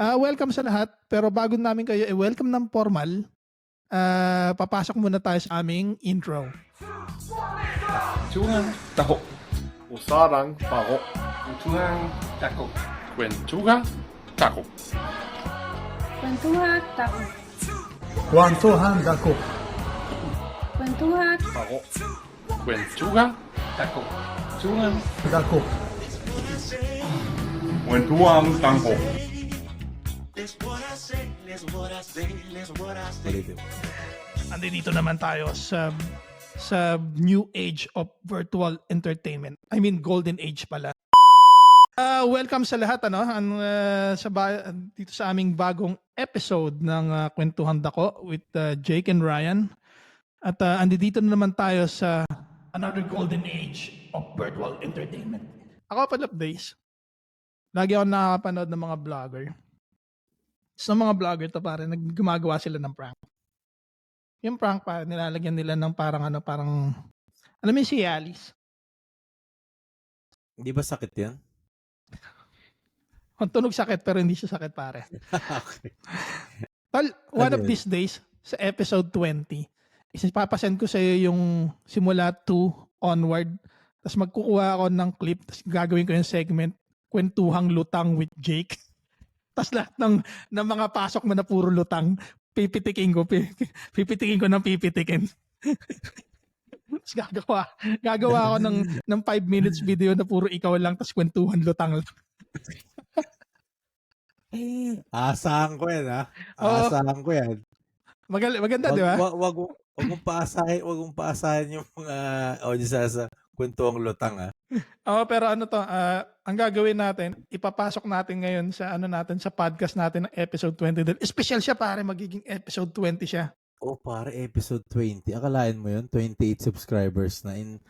Uh, welcome sa lahat, pero bago namin kayo i-welcome eh, ng formal, uh, papasok muna tayo sa aming intro. Kwentuhan tako. Usarang pako. Kwentuhan tako. Kwentuhan tako. Kwentuhan tako. Kwentuhan tako. Kwentuhan tako. Kwentuhan tako. Kwentuhan tako. Kwentuhan tako. That's what I say, that's what I say, that's what I say. Andito naman tayo sa sa new age of virtual entertainment. I mean golden age pala. Uh, welcome sa lahat ano ang uh, sa ba- dito sa aming bagong episode ng uh, kwentuhan dako with uh, Jake and Ryan. At uh, andito na naman tayo sa another golden age of virtual entertainment. A couple of days, lagi ako nakakapanood ng mga vlogger sa mga vlogger to pare, naggumagawa sila ng prank. Yung prank pa, nilalagyan nila ng parang ano, parang, alam mo yung si Alice? Hindi ba sakit yan? Ang tunog sakit pero hindi siya sakit pare. okay. Tal, one Ano of these days, sa episode 20, isipapasend ko sa iyo yung simula 2 onward. Tapos magkukuha ako ng clip, tapos gagawin ko yung segment, kwentuhang lutang with Jake. Tapos lahat ng, ng mga pasok mo na puro lutang, pipitikin ko, pi- pipitikin ko ng pipitikin. Tapos gagawa, gagawa ako ng, ng 5 minutes video na puro ikaw lang, tapos kwentuhan lutang lang. Asahan ko yan, ha? Asahan ko yan. Magal, maganda, Wag, di ba? wag, wag, mo- wag mong paasahin, wag mong paasahin yung mga audience sa kwentuang lutang, ha? Oo, pero ano to, ah, ang gagawin natin, ipapasok natin ngayon sa ano natin sa podcast natin ng episode 20. Dahil Special siya pare, magiging episode 20 siya. Oh, pare, episode 20. Akalain mo yun? 28 subscribers na in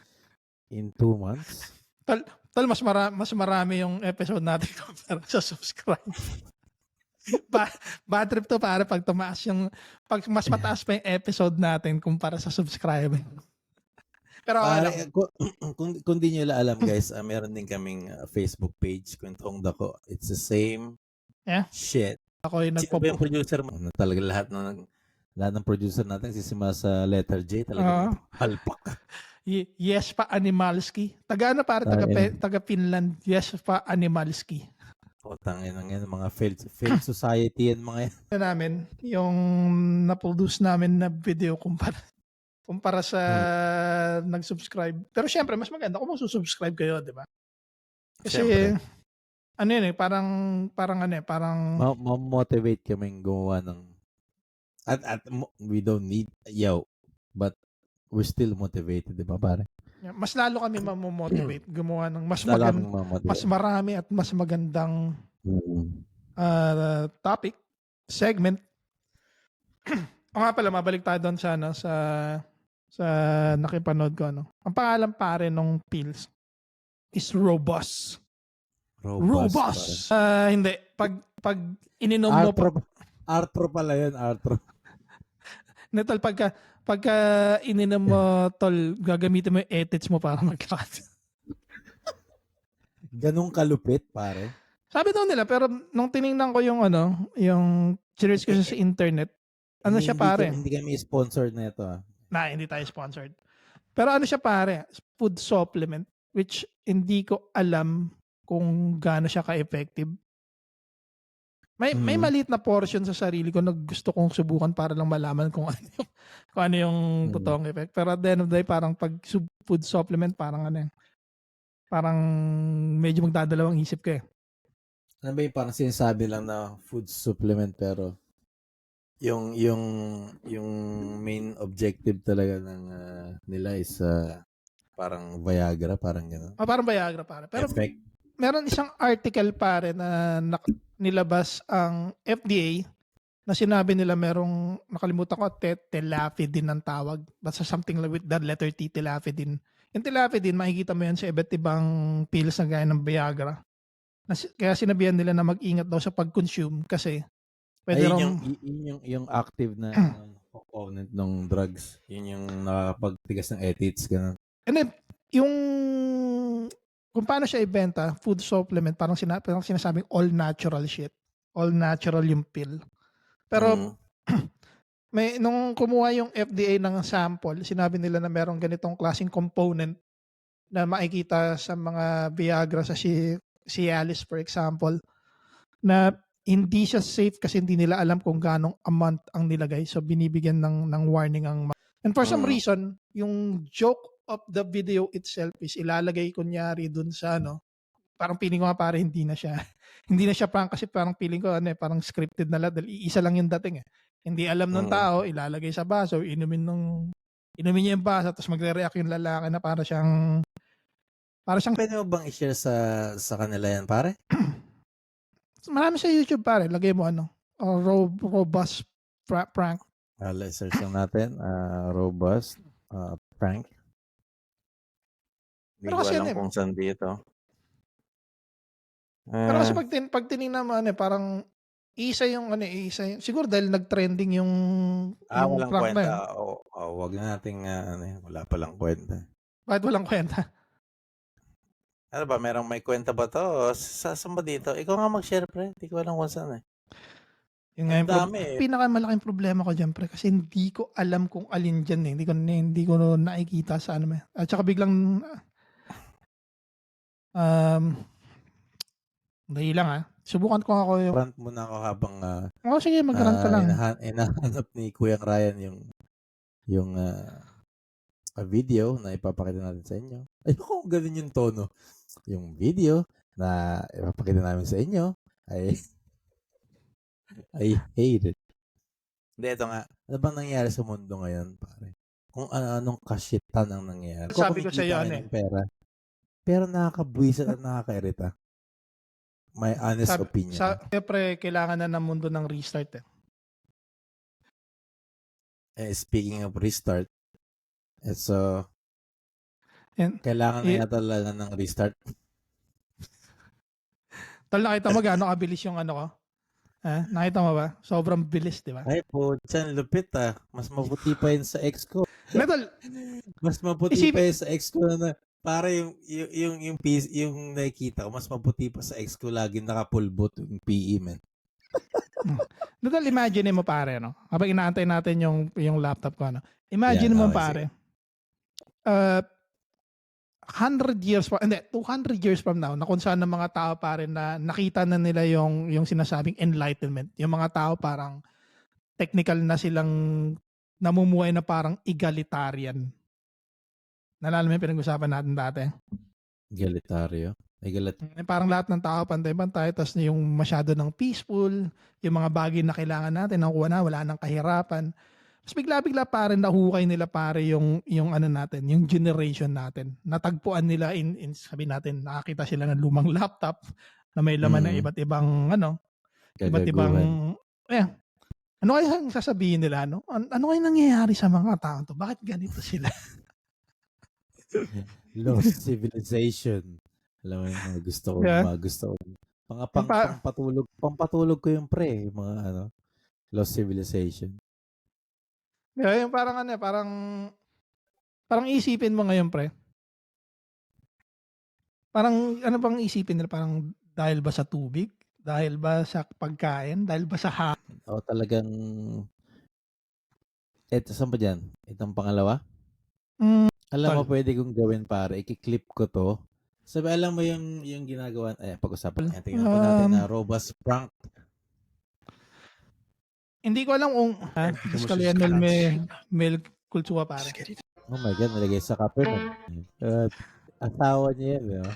in 2 months? Tol, mas, mara- mas marami yung episode natin para sa subscribe. ba- bad trip to para pag tumaas yung pag mas mataas pa yung episode natin kumpara sa subscribe. Pero okay lang. Pare, kung, kung, kung di nyo alam, guys, ah, meron din kaming ah, Facebook page, Kwentuang Dako. It's the same Yeah. shit. ako yung Sino ba yung nagpo producer mo? Ano, talaga lahat ng lahat ng producer natin sisima sa letter J talaga Oo. halpak. Y- yes pa Animalski. Taga ano para taga, Pe- taga Finland. Yes pa Animalski. Utang ina ng mga failed, failed society yan mga yan. na namin, yung na-produce namin na video kumpara kumpara sa nag-subscribe. Pero syempre, mas maganda kung magsusubscribe kayo, di ba? Kasi, Syempre. ano yun eh, parang, parang ano eh, parang, Ma- ma-motivate kaming gumawa ng at at we don't need yo but we're still motivated, di ba pare? mas lalo kami mamomotivate gumawa ng mas, magand, mas marami at mas magandang ah, topic, segment. o nga pala, mabalik tayo doon sa, ano, sa, sa nakipanood ko, ano. Ang pangalan pare nung pills is Robust. Robust. Ah, hindi. Pag, pag ininom mo pa, Arthro, Arthro pala yun, Arthro. Natal, pagka, pagka ininom mo, tol, gagamitin mo yung ethics mo para magkakat. Ganong kalupit, pare. Sabi daw nila, pero nung tiningnan ko yung ano, yung search ko sa internet, ano Hindi- siya hindi pare? ka- Hindi kami sponsored na ito, ah. Na, hindi tayo sponsored. Pero ano siya pare? Food supplement, which hindi ko alam kung gaano siya ka-effective. May may Mhm. maliit na portion sa sarili ko na gusto kong subukan para lang malaman kung ano yung, kung ano yung Mhm. totoong effect. Pero at the end of the day, parang pag sub- food supplement, parang ano eh, parang medyo magdadalawang isip ka eh. Ano ba yung parang sinasabi lang na food supplement pero yung yung yung main objective talaga ng ah, nila is ah, parang Viagra, parang gano'n. Ah, parang Viagra pare. Pero Effect. meron isang article pare na nak- nilabas ang FDA na sinabi nila merong nakalimutan ko te- telafidin ang tawag basta something like with that letter T telafidin yung telafidin makikita mo yan sa iba't ibang pills na gaya ng Viagra na, kaya sinabihan nila na mag-ingat daw sa pag-consume kasi pwede Ayun raw yung, yun yung, yung active na component ng drugs. Yun yung nakakapagtigas ng ethics. Ganun. And then, yung kung paano siya ibenta, food supplement, parang, sina, parang sinasabing all natural shit. all natural yung pill. Pero Mm. may nung kumuha yung FDA ng sample, sinabi nila na merong ganitong klaseng component na makikita sa mga Viagra sa si Cialis for example na hindi siya safe kasi hindi nila alam kung ganong amount ang nilagay. So binibigyan ng ng warning ang And for some Mm. reason, yung joke of the video itself is ilalagay kunyari dun sa ano, parang feeling ko nga pare hindi na siya hindi na siya prank kasi parang feeling ko ano eh, parang scripted na lahat dahil iisa lang yung dating eh. Hindi alam ng Mm. tao, ilalagay sa baso, inumin nung inumin niya yung baso tapos magre-react yung lalaki na para siyang para siyang Pwede mo bang i-share sa sa kanila yan, pare? marami sa YouTube pare, lagay mo ano, uh, ro- robust pra- prank. Uh, let's search lang natin. Uh, robust uh, prank. Hindi ko alam ano eh, kung saan dito. Pero kasi pag, tin, pag tinignan mo ano eh, parang isa yung ano eh, isa yung, siguro dahil nag-trending yung ah, yung walang prank na yun. kwenta. Oh, oh, wag na nating uh, ano, wala palang kwenta. Bakit walang kwenta? Ano ba, merong may kwenta ba to? Sa saan ba dito? Ikaw nga mag-share, pre. Hindi ko alam kung saan eh. Yung nga Ang yung dami eh. pinakamalaking problema ko dyan, pre, kasi hindi ko alam kung alin dyan eh. Hindi ko, hindi ko nakikita sa ano eh. At saka biglang, um, dahil lang ah. Subukan ko ako yung, Rant muna ako habang uh, oh sige, mag-rant ka lang. inahan- inahanap ni Kuya Ryan yung yung ah, a video na ipapakita natin sa inyo. Ayoko kung ganun yung tono. Yung video na ipapakita namin sa inyo ay I hate it. Hindi, ito nga. Ano bang nangyayari sa mundo ngayon, pare? Kung ano-anong kashitan ang nangyayari. Kung Sabi ko sa iyo, ano eh. pera, pero nakakabwisit at nakakairita. My honest Sabi, opinion. sa, siyempre, kailangan na ng mundo ng restart eh. Eh, speaking of restart, it's uh, And, kailangan eh, na yata talaga ng restart. Tal, nakita mo gaano kabilis yung ano ko? Ha? Nakita mo ba? Sobrang bilis, di ba? Ay po, dyan, lupit ah. Mas mabuti pa yun sa ex ko. Metal, Mas mabuti Isipin- pa yun sa ex ko na para yung yung yung yung, piece, yung nakikita ko mas mabuti pa sa ex ko lagi nakapulbot yung PE man. Total, imagine mo pare, no? Habang inaantay natin yung, yung laptop ko, ano? Imagine Yan, mo okay, pare, uh, 100 years pa, hindi, 200 years from now, na kung saan ng mga tao pare na nakita na nila yung, yung sinasabing enlightenment. Yung mga tao parang technical na silang namumuhay na parang egalitarian. Nalala mo yung pinag-usapan natin dati? Egalitaryo. Egalit. Eh, Parang lahat ng tao pantay-pantay, tapos yung masyado ng peaceful, yung mga bagay na kailangan natin, nakuha na, wala nang kahirapan. Tapos bigla-bigla pare, nahukay nila pare yung, yung ano natin, yung generation natin. Natagpuan nila in, in sabi natin, nakakita sila ng lumang laptop na may laman ng Mm. iba't ibang ano, iba't ibang, eh, ano kaya ang sasabihin nila, no? An- ano kaya nangyayari sa mga tao to? Bakit ganito sila? Lost civilization. Alam mo yung mga gusto ko, Yeah. mga gusto ko. Mga pang, Pa- pangpatulog, pangpatulog ko yung pre, yung mga ano, lost civilization. Kaya yung parang ano, eh, parang parang isipin mo ngayon, pre. Parang ano bang isipin nila? Parang dahil ba sa tubig? Dahil ba sa pagkain? Dahil ba sa ha? O talagang, eto, saan ba dyan? Itong pangalawa? Mm, Alam mo, Tol. pwede kong gawin para i-clip ko to. Sabi, alam mo yung, yung ginagawa, eh, pag-usapan natin, po natin Um, na robust prank. Hindi ko alam kung ha, Discalian may male kultura pare. Oh my God, nalagay sa kape mo. At asawa niya yan, di ba?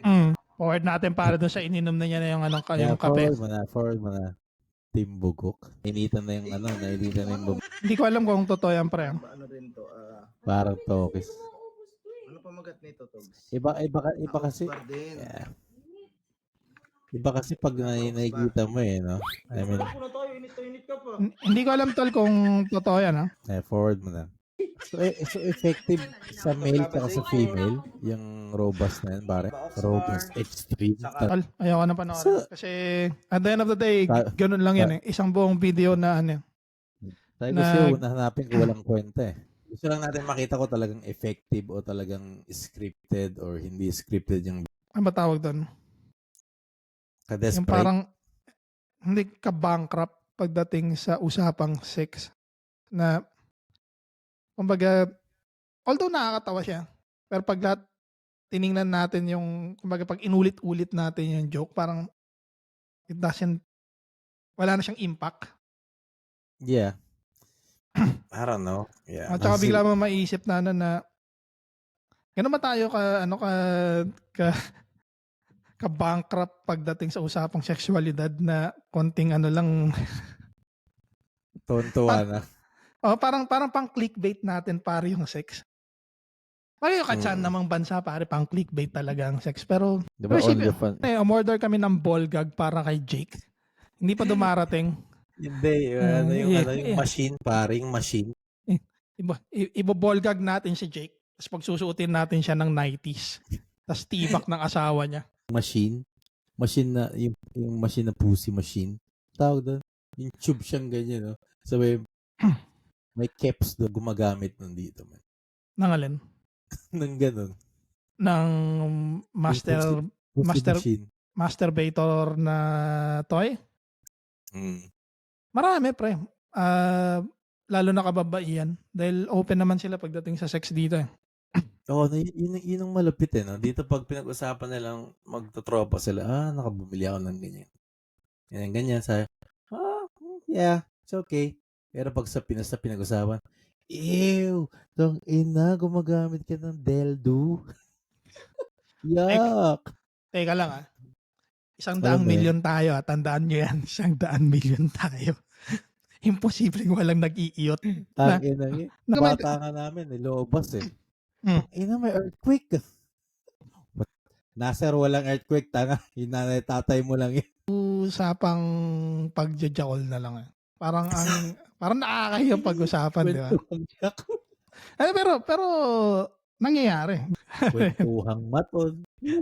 Mm. Forward natin para doon sa ininom na niya na yung, ano, Kaya yung kape. forward mo na, forward mo na. Team Bugok. Initan na yung ano, nainitan na yung bub- Hindi ko alam kung totoo yan, pre. Ano rin to? ah, parang tokis. ano pamagat nito, Togs? Iba, iba, ka- iba kasi, yeah. Iba kasi pag na, nakikita mo eh, no? I mean, N- Hindi ko alam tol kung totoo yan, ha? eh, forward mo na. So, eh, so effective sa male at sa female, yung robust na yan, pare. Robust extreme. Tol, ayoko na panoorin. So- Kasi at the end of the day, Sa- ganun lang yan eh. Isang buong video na ano. Tayo na- gusto yung nahanapin ko walang kwenta eh. Gusto lang natin makita ko talagang effective o talagang scripted or hindi scripted yung Ano ba tawag doon? Ka-desperate. Yung parang hindi ka bankrupt pagdating sa usapang sex na kumbaga although nakakatawa siya pero pag lahat tiningnan natin yung kumbaga pag inulit-ulit natin yung joke parang it doesn't wala na siyang impact Yeah. I don't know. Yeah. at saka bigla mo maiisip na ano na ganun ba tayo ka ano ka ka ka bankrupt pagdating sa usapang sexualidad na konting ano lang Tuwan-tuwa na. Oh, parang parang pang clickbait natin pare yung sex. Pare yung katsan Mm. namang bansa pare pang clickbait talaga ang sex. Pero Di ba Pero fun? eh, umorder kami ng ball gag para kay Jake. Hindi pa dumarating. Hindi. Mm, ano, yung, yeah, ano, yung yeah. machine, paring machine. Iba, i- ibo-ball gag natin si Jake. Tapos pagsusuotin natin siya ng 90s. Tapos tibak ng asawa niya. Machine. Machine na, yung, yung machine na pussy machine. Tawag doon. Yung tube siyang ganyan, no? So, may, may caps doon gumagamit nun dito, man. Nang alin? Nang ganun. Ng master Pussy Master- machine. masturbator na toy? Mm. Marami pre. Ah, lalo na kababaihan. Dahil open naman sila pagdating sa sex dito eh. Oo, na, yun, yun, yun ang malapit eh. No? Dito pag pinag-usapan nilang magtotropa sila, ah, nakabumili ako ng ganyan. Ganyan, ganyan. Sa, ah, yeah, it's okay. Pero pag sa Pinas na pinag-usapan, ew, tong ina, gumagamit ka ng Deldo. Yuck. Teka lang ah. Isang Ano daang yan? milyon tayo ah. Tandaan nyo yan. Isang daan milyon tayo. Imposibleng walang nag-iiyot. Ang ina, eh. Na- bata nga namin, nilobas eh. Hmm. Ina, may earthquake. Nasser, walang earthquake, tanga. Yung nanay, tatay mo lang yun. Usapang pagjajakol na lang eh. Parang ang parang nakakahiyang pag-usapan, di ba? Jack. Eh, pero pero nangyayari. Kwentuhang maton.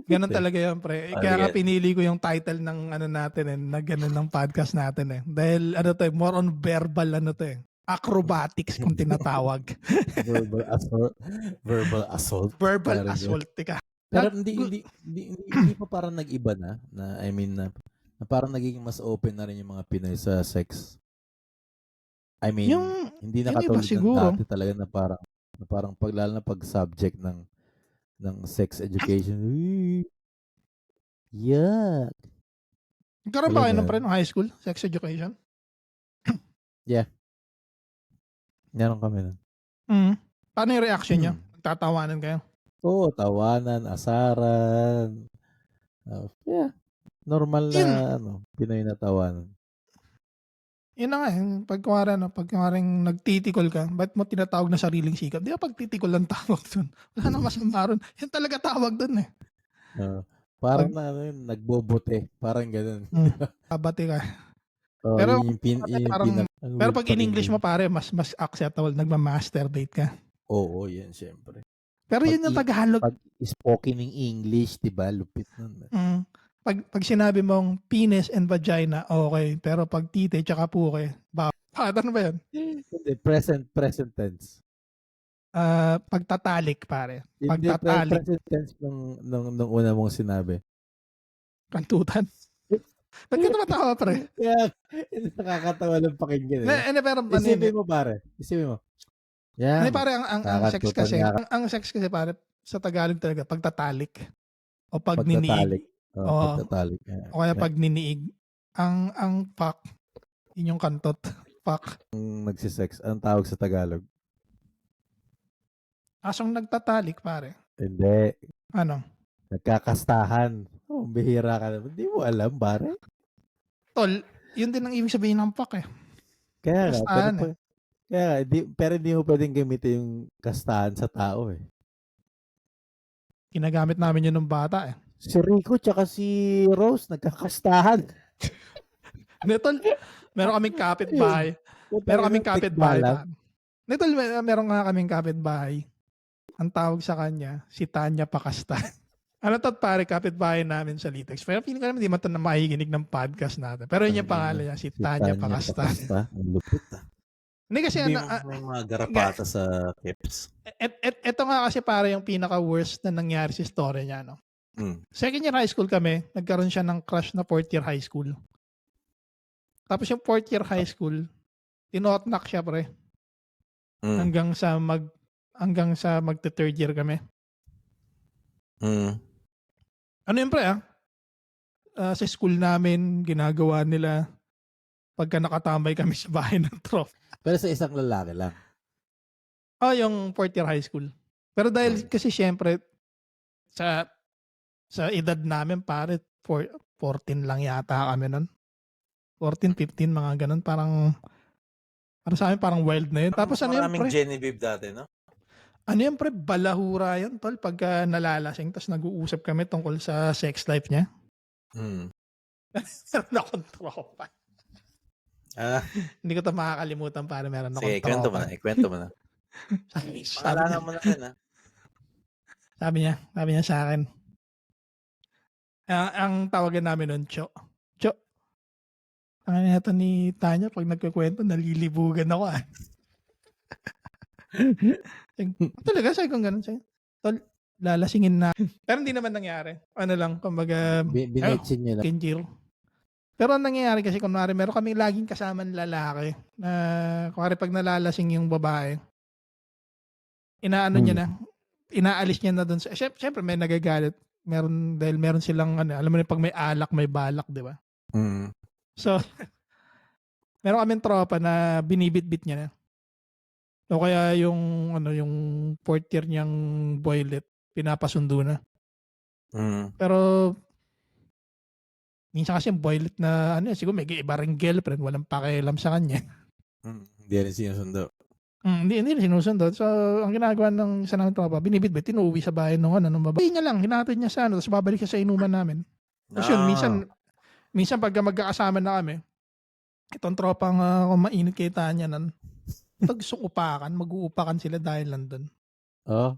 Ganun talaga yan, pre. Ah, Kaya nga pinili ko yung title ng ano natin eh, na ganun ng podcast natin eh. Dahil ano to eh, more on verbal ano to eh. Acrobatics kung tinatawag. verbal assault. Verbal assault. Verbal Parang assault, tika. Pero hindi, hindi, hindi, hindi, hindi pa parang nag-iba na, na I mean na, na parang nagiging mas open na rin yung mga Pinoy sa sex. I mean, Yung, hindi na katulad ng dati talaga na parang, na parang pag, lalo na pag subject ng, ng sex education. Yuck. nagkaroon ba kayo ng pre high school? Sex education? Meron kami nun. Mm. Paano yung reaction nyo? Hmm. Tatawanan kayo? Oo, tawanan, asaran. Uh, yeah. Normal na, Yun. ano, Pinoy na tawanan. Yun na nga, yung pag kumara, no, pag kumaring nagtitikol ka, ba't mo tinatawag na sariling sikap? Di ba pag titikol lang tawag dun? Wala nang masama ron. Yan talaga tawag dun eh. Uh, parang Pag- na, ano yun, nagbobote. Parang ganun. Kabati ka. Oh, Pero- yun yung pin, yun yung parang- ang Pero pag in English mo pare, mas mas acceptable, nagma-masturbate ka. Oo, yan, syempre. Pero Pag yun yung Tagalog. Pag spoken in English, di ba? Lupit nun. Mm. Pag, pag sinabi mong penis and vagina, okay. Pero pag tite tsaka puke, ba? Ano ba yan? Hindi, present, present tense. Ah, pagtatalik pare. Hindi, Pagtatalik. present tense nung, nung, nung una mong sinabi. Kantutan. Ba't ka tumatawa pre? Hindi nakakatawa lang pakinggan. Na, Eh. ano, pero ano yun, Isipin mo, pare. Isipin mo. Yan. Hindi pare, ang, ang, ang sex kasi, ang, ang sex kasi pare, sa Tagalog talaga, pagtatalik. O pagniniig. Pagtatalik. Oh, Oo. pagtatalik. Yeah. O kaya Yeah. pag niniig. Ang, ang fuck, yun yung kantot. Fuck. Ang nagsisex, anong tawag sa Tagalog? Asong nagtatalik pare. Hindi. Ano? Nagkakastahan. Oh, bihira ka naman. Hindi mo alam, pare. Tol, yun din ang ibig sabihin ng fuck eh. Kaya nga, Kastahan pero, kaya, nga, di, pero hindi mo pwedeng gamitin yung kastahan sa tao eh. Ginagamit namin yun ng bata eh. Si Rico tsaka si Rose, nagkakastahan. Hindi, tol, meron kaming kapitbahay. Meron kaming kapitbahay. pa. Hindi, tol, mer- meron nga kaming kapitbahay. Ang tawag sa kanya, si Tanya Pakasta. To, pare, kapitbahay namin sa Litex. Pero feeling ko naman, di man ito na makikinig ng podcast natin. Pero yun yung pangalan niya, si Tanya Pakasta. Ang lupit ah. Hindi kasi, Hindi ano, mo ah, mga garapata sa kips. et, et, eto nga kasi para yung pinaka-worst na nangyari sa story niya, no? Mm. Second year high school kami, nagkaroon siya ng crush na fourth year high school. Tapos yung fourth year high school, tinotnak siya pre. Mm. Hanggang sa mag hanggang sa magte third year kami. Mm. Ano yun pre ah? Ah, sa school namin, ginagawa nila pagka nakatambay kami sa bahay ng tropa. Pero sa isang lalaki lang. Oh, yung fourth year high school. Pero dahil kasi syempre sa sa edad namin pare four, 14 lang yata kami nun. 14, 15 mga ganun parang para sa amin parang wild na yun. Tapos ano yun Maraming pre? Genevieve dati, no? Ano yun pre? Balahura yun tol pagka nalalasing tapos nag-uusap kami tungkol sa sex life niya. Mm. meron akong tropa. Ah, Hindi ko to makakalimutan para meron akong sige, ikwento mo tropa. na. Ikwento mo na. Sabi, sabi, niya, mo na rin, ha? sabi niya, sabi niya sa akin. Ah, ang tawagan namin nun, Cho. Cho. Ang ito ni Tanya, pag nagkukwento, nalilibugan ako ah. Sabi- Talaga, sabi kong ganun sa'yo. Tol, lalasingin na. Pero hindi naman nangyari. Ano lang, kumbaga, Bi- Binitchin niya lang. Kenjir. Pero ang nangyayari kasi, kunwari, meron kaming laging kasama ng lalaki na, kunwari, pag nalalasing yung babae, inaano niya na, inaalis niya na doon. Sa, syem- syempre, may nagagalit. Meron, dahil meron silang, ano, alam mo na, pag may alak, may balak, di ba? Mm. So, meron kaming tropa na binibit-bit niya na. O kaya yung, ano, yung fourth year niyang boylet, pinapasundo na. Mm. Pero, minsan kasi yung boylet na, ano, siguro may iba ring girlfriend, walang pakialam sa kanya. Mm. Hindi rin sinusundo. Mm, hindi, hindi na sinusundot. So, ang ginagawa ng isa namin tropa, binibit-bit, tinuwi sa bahay nung ano, nung babae. Niya lang, hinatid niya sa ano, tapos babalik siya sa inuman namin. Tapos yun, Ah. minsan, minsan pagka magkakasama na kami, itong tropang uh, kung mainit kay Tanya nan, pag gusto upakan, mag-uupakan sila dahil nandun. Oh.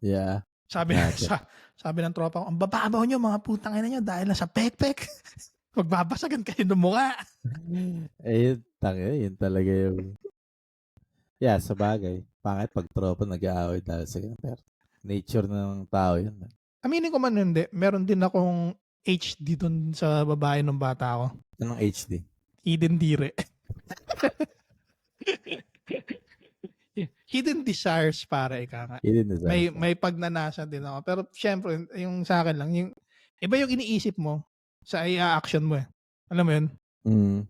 Yeah. Sabi, Gotcha. sa, sabi ng tropa ko, ang bababaw nyo mga putang ina nyo dahil nasa pekpek. Magbabasagan kayo ng mukha. Eh, yun, tanga, yun talaga yung... Yeah, sa bagay. Pangit pag tropa nag-aaway dahil sa ganun. Pero nature ng tao yun. man. Aminin ko man hindi, meron din akong HD dun sa babae ng bata ko. Anong HD? Hidden Dire. Hidden desires para ika nga. Yun din May may pagnanasa din ako. Pero syempre, yung sa akin lang, yung iba yung iniisip mo sa i-action mo eh. Alam mo yun? Mm.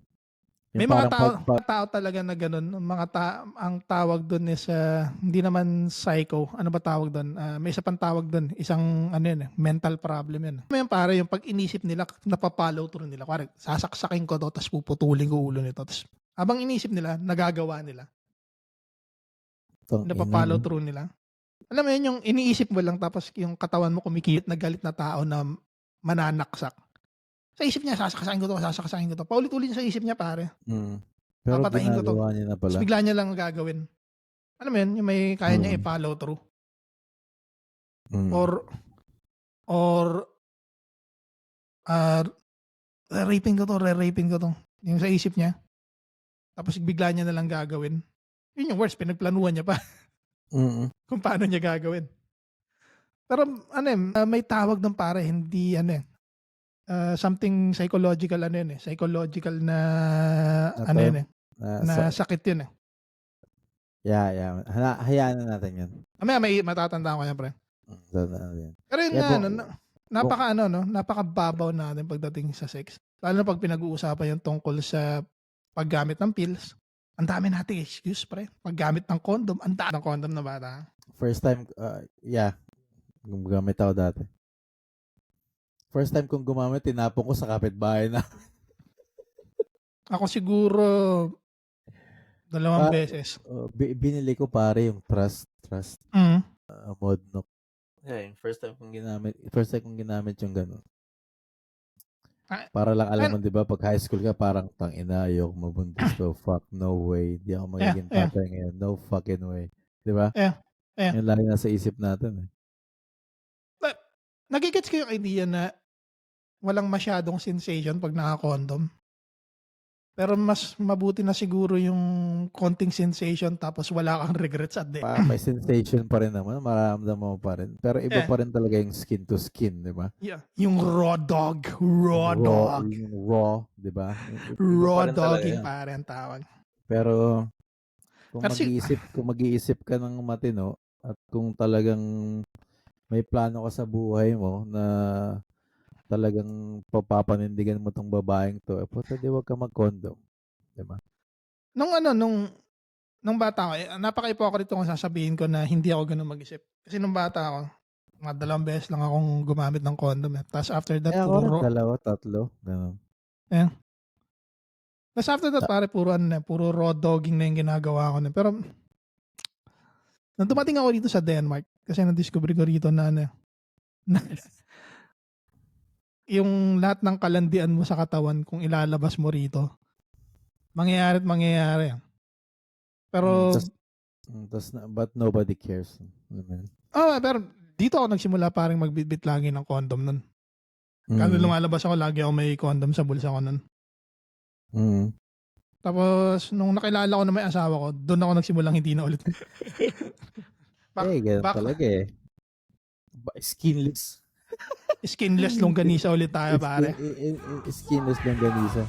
Yung May mga tao, pag- pag- mga tao talaga na ganun. Mga ta- ang tawag doon is uh, hindi naman psycho. Ano ba tawag doon? Ah, may isa pang tawag doon. Isang ano yun, eh, mental problem yun. Ano yun para yung pag inisip nila, napapollow through nila. Kuwari, sasaksakin ko to, tapos puputulin ko ulo nito. Tapos habang inisip nila, nagagawa nila. Ina, Napapollow no? through nila. Alam mo yun, yung iniisip mo lang tapos yung katawan mo kumikilit na galit na tao na mananaksak. Sa isip niya, sasaksakin ko to, sasaksakin ko to. Paulit-ulit sa isip niya, pare. Mm. Pero Papatayin ko to. niya na pala. Tapos bigla niya lang gagawin. Alam mo yun, yung may kaya niya Mm. i-follow through. Mm. Or, or, uh, re-raping ko to, re-raping ko to. Yung sa isip niya. Tapos bigla niya na lang gagawin. Yun yung worst, pinagplanuhan niya pa Mm-mm. kung paano niya gagawin. Pero ano eh, uh, may tawag ng pare, hindi ano eh. uh, something psychological ano yun eh. Psychological na Na ano yun eh. Ah, Na sa- sakit yun eh. yeah, yeah. Hala, hayaan na natin yun. Mamaya may matatandaan ko yan pre. Mm. Pero yun Yeah, nga, ano, na- napaka ano, no? Napakababaw natin pagdating sa sex. Lalo na pag pinag-uusapan yung tungkol sa paggamit ng pills. Ang dami nating excuse, pre. Paggamit ng condom, ang dami ng condom na bata. First time, uh, yeah. Gumagamit ako dati. First time kong gumamit, tinapon ko sa kapitbahay na. Ako siguro, dalawang Ah. beses. Uh, bi- binili ko pare yung trust, trust Mm. uh, mod no. Yeah, first time kong ginamit, first time kong ginamit yung gano'n. Ah, Para lang alam mo, di ba, pag high school ka, parang tang ina, ayoko mabuntis to, fuck, no way. Di ako magiging Yeah, yeah. tatay ngayon, no fucking way. Di ba? Yeah, yeah. Yung lagi nasa isip natin eh. Nagigets ko yung idea na walang masyadong sensation pag naka-condom. Pero mas mabuti na siguro yung konting sensation tapos wala kang regrets at the Pa, may sensation pa rin naman, mararamdaman mo pa rin. Pero iba Eh. pa rin talaga yung skin to skin, di ba? Yeah, yung raw dog, raw, dog. Yung raw, di ba? Raw rin talaga dogging yun. pare ang tawag. Pero kung Pero si- mag-iisip, kung mag-iisip ka ng matino at kung talagang may plano ka sa buhay mo na talagang papapanindigan mo tong babaeng to, eh, puta, di wag ka mag-condom. Di ba? Nung ano, nung nung bata ako, eh, napaka-hypocrite kung sasabihin ko na hindi ako ganun mag-isip. Kasi nung bata ako, mga dalawang beses lang akong gumamit ng condom. Eh. Tapos after that, Eh, puro, dalawa, tatlo, ganun. Tapos after that, pare, puro ano na, puro raw dogging na yung ginagawa ko na. Pero, nung dumating ako dito sa Denmark, kasi na-discover ko rito na, ano, na, yung lahat ng kalandian mo sa katawan, kung ilalabas mo rito, mangyayari at mangyayari. yan. Pero, Mm, tas- Mm, tas na, but nobody cares. Oh, pero dito ako nagsimula parang magbitbit lagi ng condom nun. Kano Mm, lumalabas ako, lagi ako may condom sa bulsa ko nun. mm. Tapos, nung nakilala ko na may asawa ko, doon ako nagsimulang hindi na ulit. Back- eh, ganun back- talaga eh. Skinless. Skinless longganisa ulit tayo, pare. Skin- i- i- i- Skinless lang ganisa.